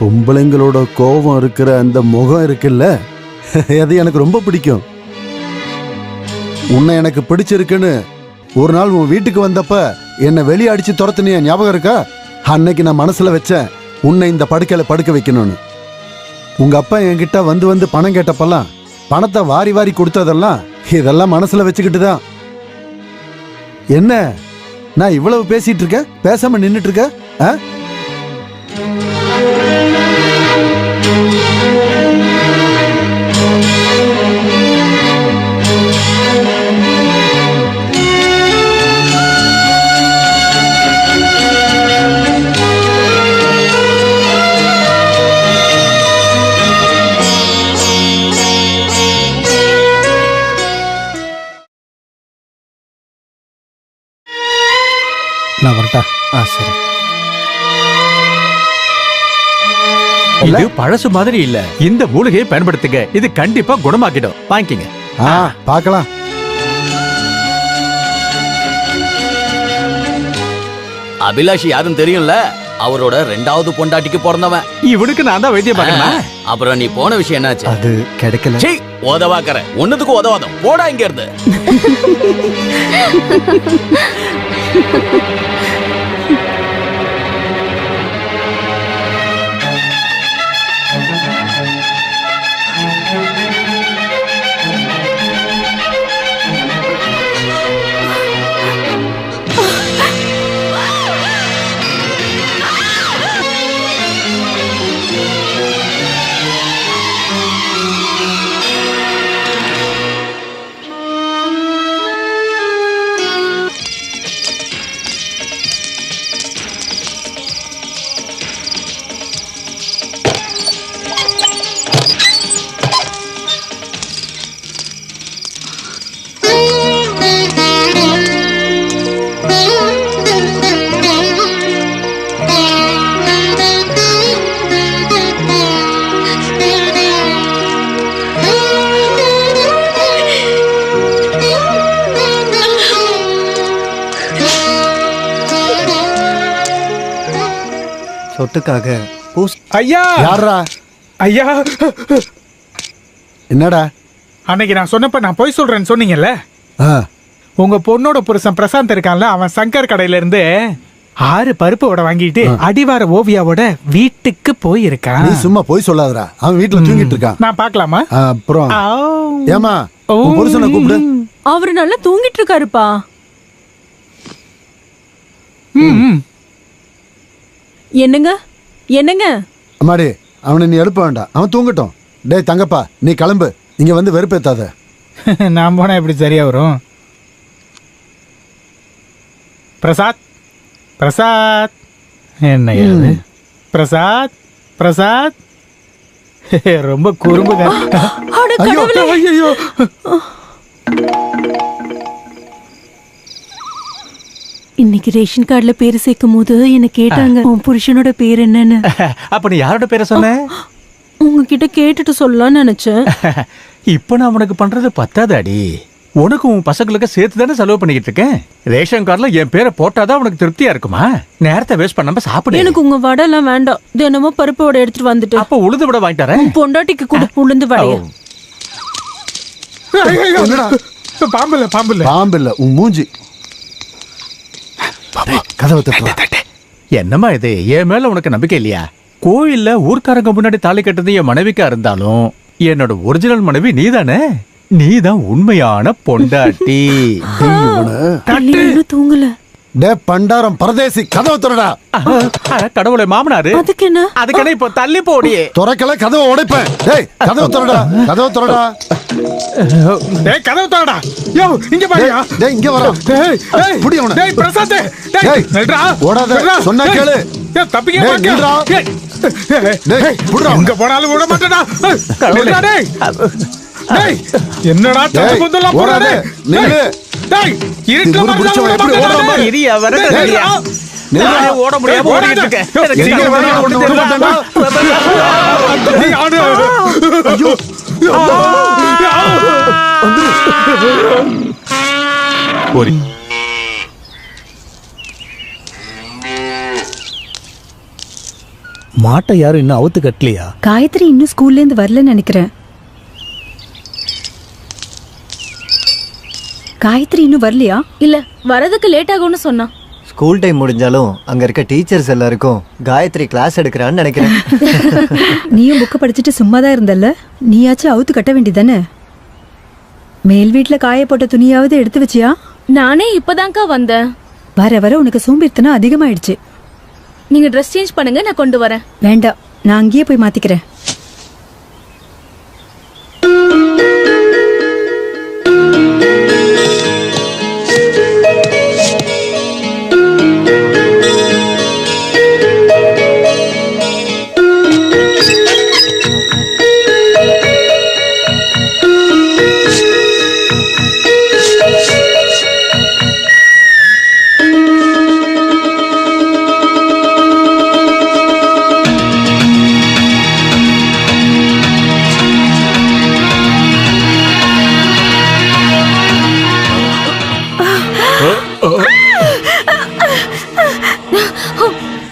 பொம்பளைங்களோட கோபம் இருக்கிற அந்த முகம் இருக்குல்ல? அது எனக்கு ரொம்ப பிடிக்கும். உன்னை எனக்கு பிடிச்சிருக்குன்னு ஒரு நாள் உன் வீட்டுக்கு வந்தப்ப என்னை வெளியே அடிச்சு துரத்துனிய ஞாபகம் இருக்கா? அன்னைக்கு நான் மனசுல வச்சேன் உன்னை இந்த படுக்கையில படுக்க வைக்கணும்னு. உங்க அப்பா என்கிட்ட வந்து வந்து பணம் கேட்டப்பெல்லாம் பணத்தை வாரி வாரி கொடுத்ததெல்லாம் இதெல்லாம் மனசுல வச்சுக்கிட்டு தான். என்ன? நான் இவ்வளவு பேசிட்டு இருக்கேன்? பேசாம நின்றுட்டு இருக்கேன் ஆ? நான் வரட்டா ஆ சரி இது பழசு மாதிரி இல்ல இந்த மூலிகையை பயன்படுத்துங்க இது கண்டிப்பா குணமாக்கிடும் வாங்கிக்கங்க ஆ பார்க்கலாம் அபிலாஷ் யாருன்னு தெரியும்ல அவரோட ரெண்டாவது பொண்டாட்டிக்கு பிறந்தவன் இவனுக்கு நான் தான் வைத்தியம் பார்க்கணுமா அப்புறம் நீ போன விஷயம் என்னாச்சு அது கிடைக்கல சீ உதவாக்கற ஒண்ணுத்துக்கு உதவாதம் போடா இங்க இருந்து ハハハハ! சொத்துக்காக பூஸ் ஐயா! யாரா ஐயா! என்னடா? அன்னைக்கு நான் சொன்னப்ப நான் போய் சொல்றேன்னு சொன்னீங்கல்ல? உங்க பொண்ணோட புருஷன் பிரசாந்த் இருக்கான்ல அவன் சங்கர் கடையில இருந்து ஆறு பருப்பு வடை வாங்கிட்டு அடிவார ஓவியாவோட வீட்டுக்கு போயிருக்கான். நீ சும்மா போய் சொல்லாதடா. அவன் வீட்டுல தூங்கிட்டு இருக்கான். நான் பார்க்கலாமா? அப்புறம். ஏமா. உன் புருஷனை கூப்பிடு. அவரு நல்லா தூங்கிட்டு இருக்காருப்பா. ம், ம். என்னங்க? என்னங்க? அம்மாடி அவனை நீ எழுப்ப வேண்டாம். அவன் தூங்கட்டும். டேய் தங்கப்பா நீ கிளம்பு. இங்க வந்து வெறுப்பேத்தாத. நான் போனா எப்படி சரியா வரும்? பிரசாத் பிரசாத். என்ன பிரசாத் பிரசாத். ரொம்ப குறும்புங்க அட ஐயோ இன்னைக்கு ரேஷன் கார்டுல பேரு சேர்க்கும் போது என்ன கேட்டாங்க உன் புருஷனோட பேர் என்னன்னு? அப்ப நீ யாரோட பேரை சொன்ன? உங்ககிட்ட கேட்டுட்டு சொல்லலாம்னு நினைச்சேன். இப்ப நான் உனக்கு பண்றது பத்தாது அடி உனக்கு உன் பசங்களுக்கு சேர்த்து தானே செலவு பண்ணிக்கிட்டு இருக்கேன். ரேஷன் கார்டுல என் பேரை போட்டாதான் உனக்கு திருப்தியா இருக்குமா? நேரத்தை வேஸ்ட் பண்ணாம சாப்பிடு. எனக்கு உங்க வடை எல்லாம் வேண்டாம். தினமும் பருப்பு வடை எடுத்துட்டு வந்துட்டு. அப்ப உளுந்து விட வாங்கி தரேன் உன் பொண்டாட்டிக்கு கூட உளுந்து ஐயோ பாம்பு இல்ல பாம்பு இல்ல பாம்பு இல்ல உன் மூஞ்சி. கதவை தட்டுறா என்னம்மா இது? என் மேல உனக்கு நம்பிக்கை இல்லையா? கோயில்ல ஊர்க்காரங்க முன்னாடி தாலி கட்டுறது என் மனைவிக்கா இருந்தாலும் என்னோட ஒரிஜினல் மனைவி நீதானே? நீதான் உண்மையான பொண்டாட்டி. தூங்கல. டே பண்டாரம் பரதேசி கதவை திறடா கடவுளே மாமனாரு அதுக்கு என்ன அதுக்கான இப்ப தள்ளி போடியே துறக்கல கதவை உடைப்பேன் டேய் கதவை திறடா கதவை திறடா டேய் கதவு தரடா யோ இங்க பாருயா டேய் இங்க வரா டேய் புடி அவனை. டேய் பிரசாத் டேய் நில்றா ஓடாத. சொன்னா கேளு. ஏய், தப்பிக்க டேய், பாக்க. நில்றா. ஏய், ஏய், டேய், ஏய், புடுறா. எங்க போனாலும் விட மாட்டேடா கடவுளே. நில்றா, டேய் டேய் என்னடா தப்பு குந்தெல்லாம் ஓடாத. போறானே நில்லு. டேய் இருட்டுல. இரியா. நானே ஓட முடியாம ஓடிட்டு. இருக்கேன். எங்க ஆடு. ஐயோ மாட்டை யாரும் இன்னும் அவுத்து கட்டலையா காயத்ரி இன்னும் ஸ்கூல்ல இருந்து வரலன்னு நினைக்கிறேன் காயத்ரி இன்னும் வரலையா? இல்ல வரதுக்கு லேட் ஆகும்னு சொன்னான் ஸ்கூல் டைம் முடிஞ்சாலும் அங்க இருக்க டீச்சர்ஸ் எல்லாருக்கும் காயத்ரி கிளாஸ் எடுக்கிறான்னு நினைக்கிறேன். நீயும் புக்கு படிச்சுட்டு சும்மா தான் இருந்தல்ல? நீயாச்சும் அவுத்து கட்ட வேண்டியதானே மேல் வீட்ல காய போட்ட துணியாவது எடுத்து வச்சியா? நானே இப்பதான்க்கா வந்தேன். வர வர உனக்கு சோம்பேறித்தனம் அதிகமாயிடுச்சு. நீங்க ட்ரெஸ் சேஞ்ச் பண்ணுங்க நான் கொண்டு வரேன். வேண்டாம் நான் அங்கேயே போய் மாத்திக்கிறேன்.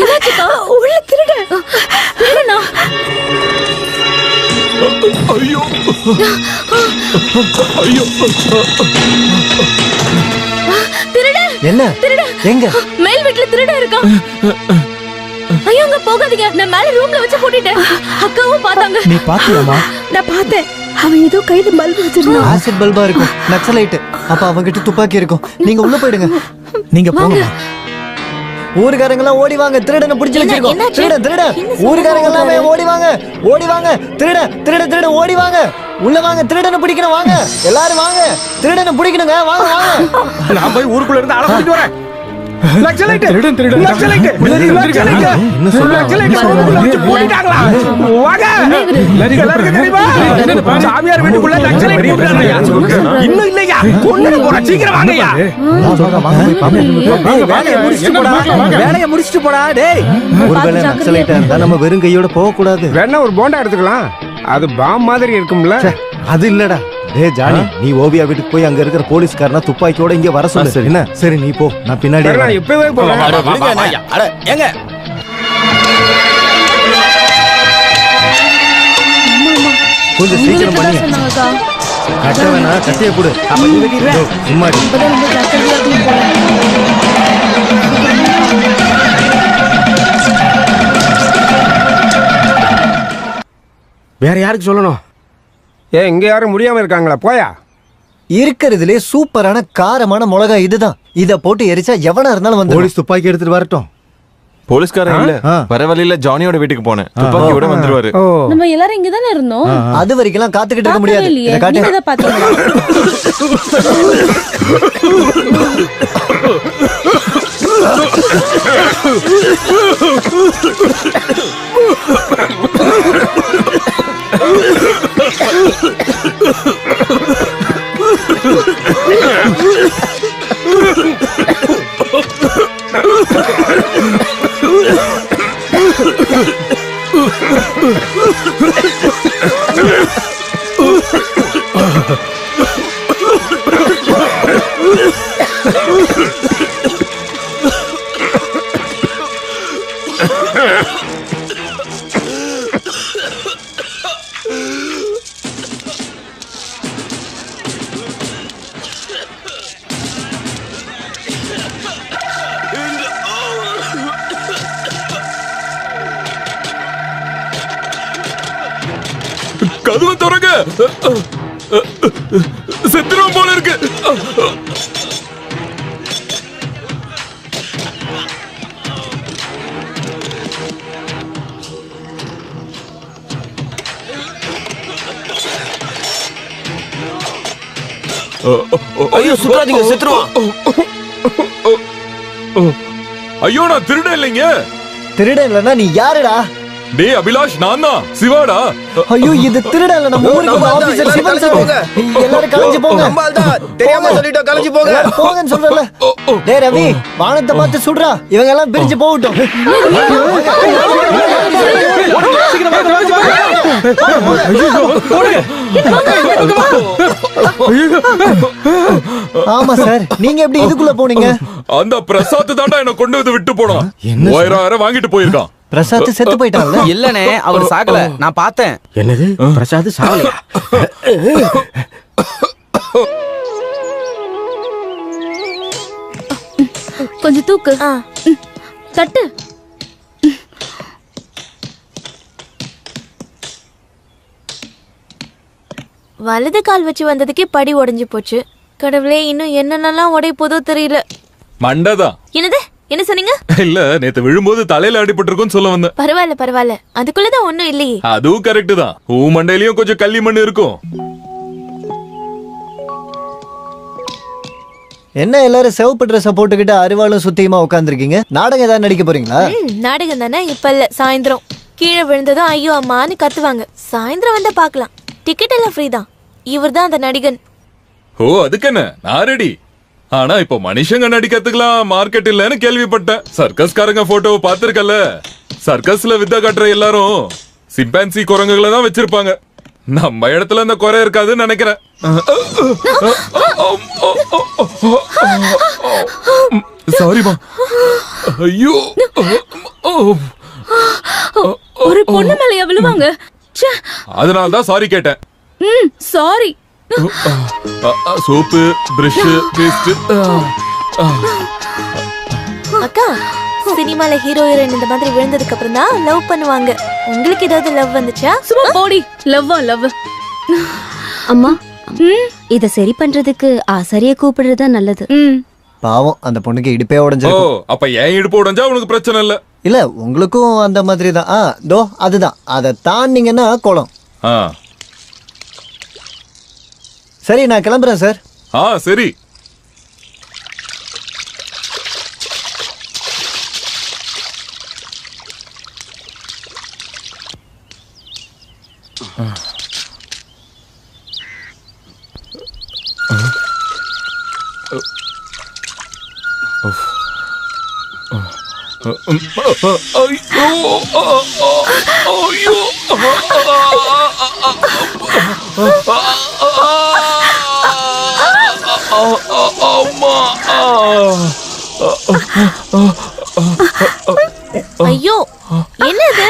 என்னாச்சுக்கா உள்ள திருட. திருடனா? திருட. என்ன? திருட. எங்க? மேல் வீட்ல திருட இருக்கான். ஐயோ அங்க போகாதீங்க. நான் மேல ரூம்ல வச்சு போட்டுட்டேன் அக்காவும் பார்த்தாங்க. நீ பாத்தியாமா நான் பார்த்தேன். அவன் ஏதோ கையில பல்பு வச்சிருந்தான். ஆசிட் பல்பா இருக்கும். நக்சலைட் அப்ப அவங்கிட்ட துப்பாக்கி இருக்கும். நீங்க உள்ள போயிடுங்க. நீங்க போங்கம்மா. ஊருக்காரங்க எல்லாம் ஓடி வாங்க திருடனை பிடிச்சு வச்சிருக்கோம் என்ன சத்தம் ஊருக்காரங்க எல்லாமே? ஓடி வாங்க ஓடி வாங்க திருட திருட திருட ஓடி வாங்க. உள்ள வாங்க திருடனை பிடிக்கணும் வாங்க. எல்லாரும் வாங்க. திருடனை பிடிக்கணுங்க வாங்க வாங்க. நான் போய் ஊருக்குள்ள இருந்து கூட்டிட்டு வரேன். சாமியார் வீட்டுக்குள்ள நக்சலைட் இன்னும் இல்லையா கொண்டு போற சீக்கிரம் வாங்கய்யா டேய், வேலையை முடிச்சிட்டு போடா வேலையை முடிச்சிட்டு போடா டேய் ஒருவேளை நக்சலைட்டா இருந்தா நம்ம வெறும் கையோட போக கூடாது வேணா ஒரு போண்டா எடுத்துக்கலாம் அது பாம் மாதிரி இருக்கும்ல அது இல்லடா டேய் ஜானி நீ ஓவியா வீட்டுக்கு போய் அங்க இருக்கிற போலீஸ்காரனா துப்பாக்கியோட இங்க வர சொல்லு. என்ன? சரி நீ போ. நான் பின்னாடி நான். இப்பவே போறேன். அட, ஏங்க? கொஞ்சம் சீக்கிரம் பண்ணி. கட்ட வேணா கட்டிய கொடு. அப்ப நீ வெட்டிடுற சும்மா வேற யாருக்கு சொல்லணும்? ஏ இங்க யாரும் முடியாம இருக்காங்களா? போயா. இருக்கிறதுலே சூப்பரான காரமான மிளகாய் இதுதான். இத போட்டு எரிச்சா எவனா இருந்தாலும் வந்து போலீஸ் துப்பாக்கி எடுத்துட்டு வரட்டும். போலீஸ்காரன் இல்ல. வர வழியில ஜானியோட வீட்டுக்கு போனேன். துப்பாக்கியோட வந்துருவாரு. நம்ம எல்லாரும் இங்க தானே இருந்தோம் அது வரைக்கும் காத்துக்கிட்டு இருக்க முடியாது. இதை காட்டு. பாத்தீங்களா? செத்துரும் போல இருக்கு. ஐயோ சுற்றாதீங்க செத்துருவான். ஐயோ நான் திருட இல்லைங்க. திருடன் இல்லைன்னா நீ யாருடா? டேய் அபிலாஷ் நான் தான். சிவாடா. ஐயோ இது திருடன் இல்ல நம்ம ஊருக்கு ஆபீசர் சிவன் சார் எல்லாரும் கலைஞ்சு போங்க. தெரியாம சொல்லிட்டோம் கலைஞ்சு போங்க. போங்கன்னு சொல்றல டேய் ரவி வானத்தை பார்த்து சுடுறா. இவங்க எல்லாம் பிரிஞ்சு போகட்டும். ஆமா சார். நீங்க எப்படி இதுக்குள்ள போனீங்க? அந்த பிரசாத் தாண்டா என்ன கொண்டு வந்து விட்டு போனான். மூவாயிரம் வாங்கிட்டு போயிருக்கான். பிரசாத் செத்து போயிட்டான்ல? இல்லனே அவர் சாகல. நான் பார்த்தேன். என்னது? பிரசாத் சாவலையா கொஞ்சம் தூக்கு. தட்டு. வலது கால் வச்சு வந்ததுக்கே படி உடைஞ்சு போச்சு. கடவுளே இன்னும் என்னென்னலாம் உடைய போதோ தெரியல. மண்டதான். என்னது? என்ன சொன்னீங்க? இல்ல நேத்து விழும்போது தலையில அடிபட்டிருக்கும்னு சொல்ல வந்தேன். பரவாயில்ல பரவாயில்ல. அதுக்குள்ளதான் ஒண்ணும் இல்லையே. அதுவும் கரெக்ட் தான். ஊ மண்டையிலயும் கொஞ்சம் கள்ளி மண் இருக்கும். என்ன எல்லாரும் சிவப்பு ட்ரெஸ் போட்டுக்கிட்டு அருவாளும் சுத்தியுமா உட்காந்துருக்கீங்க நாடகம் ஏதாவது நடிக்க போறீங்களா? நாடகம் தானே? இப்ப இல்ல சாயந்தரம். கீழே விழுந்ததும் ஐயோ அம்மான்னு கத்துவாங்க. சாயந்தரம் வந்தா பார்க்கலாம் டிக்கெட் எல்லாம் ஃப்ரீ தான். இவர் தான் அந்த நடிகன். ஓ அதுக்கு என்ன? நான் ரெடி ஆனா இப்போ மனுஷங்க நடிக்கிறதுக்கெல்லாம் மார்க்கெட் இல்லைன்னு கேள்விப்பட்டேன். சர்க்கஸ்காரங்க போட்டோவை பார்த்திருக்கல சர்க்கஸ்ல வித்த காட்டுற எல்லாரும் சிம்பான்சி குரங்குகளை தான் வச்சிருப்பாங்க. நம்ம இடத்துல அந்த குறை இருக்காதுன்னு நினைக்கிறேன். சாரிமா ஐயோ. ஒரு பொண்ணு மேலயா விழுவாங்க? அதனால தான் சாரி கேட்டேன். சாரி சோப்பு பிரஷ் பேஸ்ட் அக்கா சினிமால ஹீரோ ஹீரோயின் இந்த மாதிரி விழுந்ததுக்கு அப்புறம் தான் லவ் பண்ணுவாங்க. உங்களுக்கு ஏதாவது லவ் வந்துச்சா? சும்மா போடி. லவ்வா லவ் அம்மா இத சரி பண்றதுக்கு ஆசாரிய கூப்பிடுறது தான் நல்லது பாவம் அந்த பொண்ணுக்கு இடுப்பே ஓ உடஞ்சிருக்கும் அப்ப ஏன் இடுப்பு உடைஞ்சா உனக்கு பிரச்சனை இல்ல? இல்ல உங்களுக்கும் அந்த மாதிரி தான் ஆ தோ அதுதான். அதை தாண்டிங்கன்னா குளம் ஆ. சரி நான் கிளம்புறேன் சார் ஆ சரி ஐயோ என்னது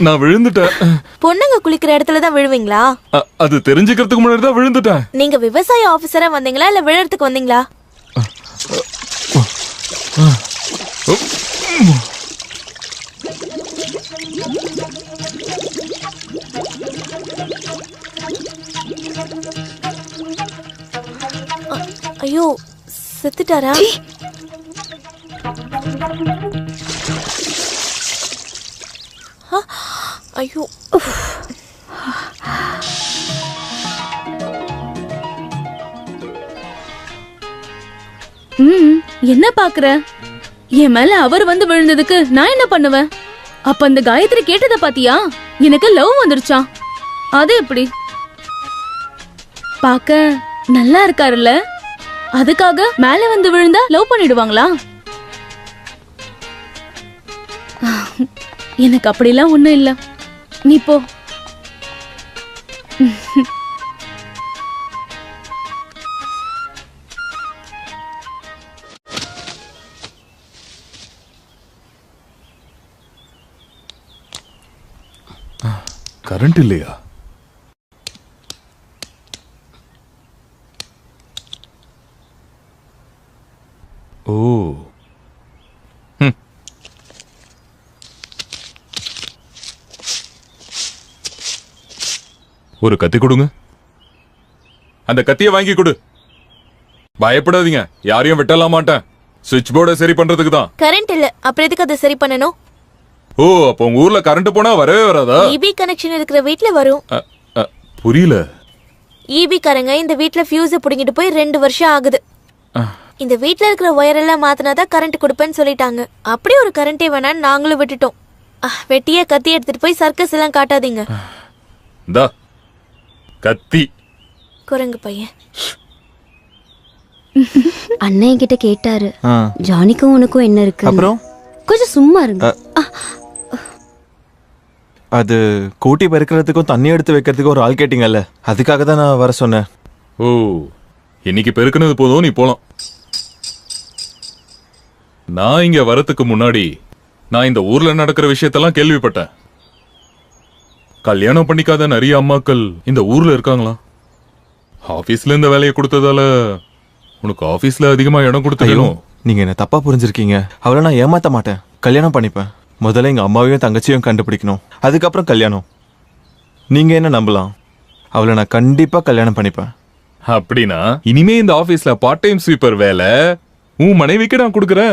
நான் விழுந்துட்டேன் பொண்ணுங்க குளிக்கிற இடத்துல தான் விழுவீங்களா அது தெரிஞ்சுக்கிறதுக்கு முன்னாடி தான் விழுந்துட்டேன் நீங்க விவசாய ஆபீசரா வந்தீங்களா இல்ல விழறதுக்கு வந்தீங்களா ஐயோ செத்துட்டாரா? ஐயோ. ம் என்ன பாக்குற? என் மேல அவர் வந்து விழுந்ததுக்கு நான் என்ன பண்ணுவேன்? அப்ப அந்த காயத்ரி கேட்டத பாத்தியா? எனக்கு லவ் வந்துருச்சாம் அது எப்படி? பாக்க நல்லா இருக்காருல்ல? அதுக்காக மேல வந்து விழுந்தா லவ் பண்ணிடுவாங்களா? எனக்கு அப்படிலாம் ஒண்ணும் இல்ல. நீ போ. கரண்ட் இல்லையா ஓ ம். ஒரு கத்தி கொடுங்க. அந்த கத்தியை வாங்கி கொடு. பயப்படாதீங்க. யாரையும் வெட்டலாம் மாட்டேன். சுவிட்ச் போர்டை சரி பண்றதுக்கு தான். கரண்ட் இல்ல. அப்புறம் எதுக்கு அதை சரி பண்ணணும்? ஓ அப்போ உங்க ஊர்ல கரண்ட் போனா வரவே வராதா? இபி கனெக்ஷன் இருக்கிற வீட்ல வரும். புரியல. இபி காரங்க இந்த வீட்ல ஃபியூஸ புடுங்கிட்டு போய் ரெண்டு வருஷம் ஆகுது. இந்த வீட்ல இருக்கிற ஒயர் எல்லாம் மாத்தினாதான் கரண்ட் கொடுப்பேன்னு சொல்லிட்டாங்க. அப்படி ஒரு கரண்டே வேணான்னு நாங்களும் விட்டுட்டோம். வெட்டிய கத்தி எடுத்துட்டு போய் சர்க்கஸ் எல்லாம் காட்டாதீங்க. கத்தி. குரங்கு பையன். அண்ணன் கிட்ட கேட்டாரு. ஜானிக்கும் உனக்கும் என்ன இருக்கு? அப்புறம்? கொஞ்சம் சும்மா இருங்க. அது கூட்டி பெருக்கிறதுக்கும் தண்ணி எடுத்து வைக்கிறதுக்கும் ஒரு ஆள் கேட்டீங்கல்ல அதுக்காக தான் நான் வர சொன்னேன். ஓ இன்னைக்கு பெருக்குனது போதும் நீ போலாம். நான் இங்க வரதுக்கு முன்னாடி நான் இந்த ஊர்ல நடக்கிற விஷயத்தெல்லாம் கேள்விப்பட்டேன். கல்யாணம் பண்ணிக்காத நிறைய அம்மாக்கள் இந்த ஊர்ல இருக்காங்களா? ஆபீஸ்ல இந்த வேலையை கொடுத்ததால உனக்கு ஆபீஸ்ல அதிகமா இடம் ஐயோ கொடுத்துக்கணும் நீங்க என்ன தப்பா புரிஞ்சிருக்கீங்க? அவளை நான் ஏமாத்த மாட்டேன். கல்யாணம் பண்ணிப்பேன். முதல்ல எங்க அம்மாவையும் தங்கச்சியும் கண்டுபிடிக்கணும். அதுக்கப்புறம் கல்யாணம். நீங்க என்ன நம்பலாம்? அவளை நான் கண்டிப்பா கல்யாணம் பண்ணிப்பேன். அப்படின்னா இனிமே இந்த ஆபீஸ்ல பார்ட் டைம் ஸ்வீப்பர் வேலை உன் மனைவிக்கு நான் கொடுக்குறேன்.